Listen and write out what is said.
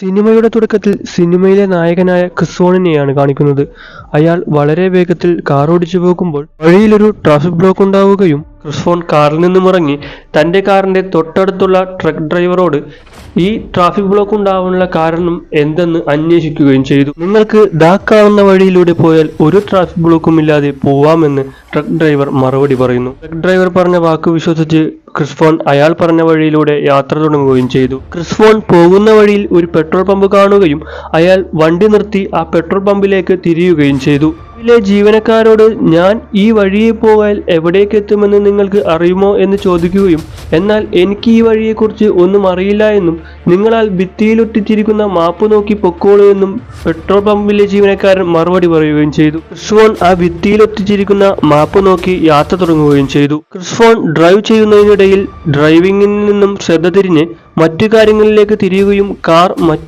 സിനിമയുടെ തുടക്കത്തിൽ സിനിമയിലെ നായകനായ ക്രിസ്വോണിനെയാണ് കാണിക്കുന്നത്. അയാൾ വളരെ വേഗത്തിൽ കാറോടിച്ചു പോകുമ്പോൾ വഴിയിലൊരു ട്രാഫിക് ബ്ലോക്ക് ഉണ്ടാവുകയും ക്രിസ്ഫോൺ കാറിൽ നിന്നും ഇറങ്ങി തന്റെ കാറിന്റെ തൊട്ടടുത്തുള്ള ട്രക്ക് ഡ്രൈവറോട് ഈ ട്രാഫിക് ബ്ലോക്ക് ഉണ്ടാവാനുള്ള കാരണം എന്തെന്ന് അന്വേഷിക്കുകയും ചെയ്തു. നിങ്ങൾക്ക് ദാക്കാവുന്ന വഴിയിലൂടെ പോയാൽ ഒരു ട്രാഫിക് ബ്ലോക്കും ഇല്ലാതെ പോവാമെന്ന് ട്രക്ക് ഡ്രൈവർ മറുപടി പറയുന്നു. ട്രക്ക് ഡ്രൈവർ പറഞ്ഞ വാക്ക് വിശ്വസിച്ച് ക്രിസ്ഫോൺ അയാൾ പറഞ്ഞ വഴിയിലൂടെ യാത്ര തുടങ്ങുകയും ചെയ്തു. ക്രിസ്ഫോൺ പോകുന്ന വഴിയിൽ ഒരു പെട്രോൾ പമ്പ് കാണുകയും അയാൾ വണ്ടി നിർത്തി ആ പെട്രോൾ പമ്പിലേക്ക് തിരിയുകയും ചെയ്തു. ഇതിലെ ജീവനക്കാരോട് ഞാൻ ഈ വഴിയെ പോയാൽ എവിടേക്ക് എത്തുമെന്ന് നിങ്ങൾക്ക് അറിയുമോ എന്ന് ചോദിക്കുകയും എന്നാൽ എനിക്ക് ഈ വഴിയെക്കുറിച്ച് ഒന്നും അറിയില്ല എന്നും നിങ്ങളാൽ ഭിത്തിയിലൊട്ടിച്ചിരിക്കുന്ന മാപ്പ് നോക്കി പൊക്കോളൂ എന്നും പെട്രോൾ പമ്പിലെ ജീവനക്കാരൻ മറുപടി പറയുകയും ചെയ്തു. ക്രിസ്ഫോൺ ആ ഭിത്തിയിലൊട്ടിച്ചിരിക്കുന്ന മാപ്പ് നോക്കി യാത്ര തുടങ്ങുകയും ചെയ്തു. ക്രിസ്ഫോൺ ഡ്രൈവ് ചെയ്യുന്നതിനിടയിൽ ഡ്രൈവിംഗിൽ നിന്നും ശ്രദ്ധ തിരിഞ്ഞ് മറ്റു കാര്യങ്ങളിലേക്ക് തിരിയുകയും കാർ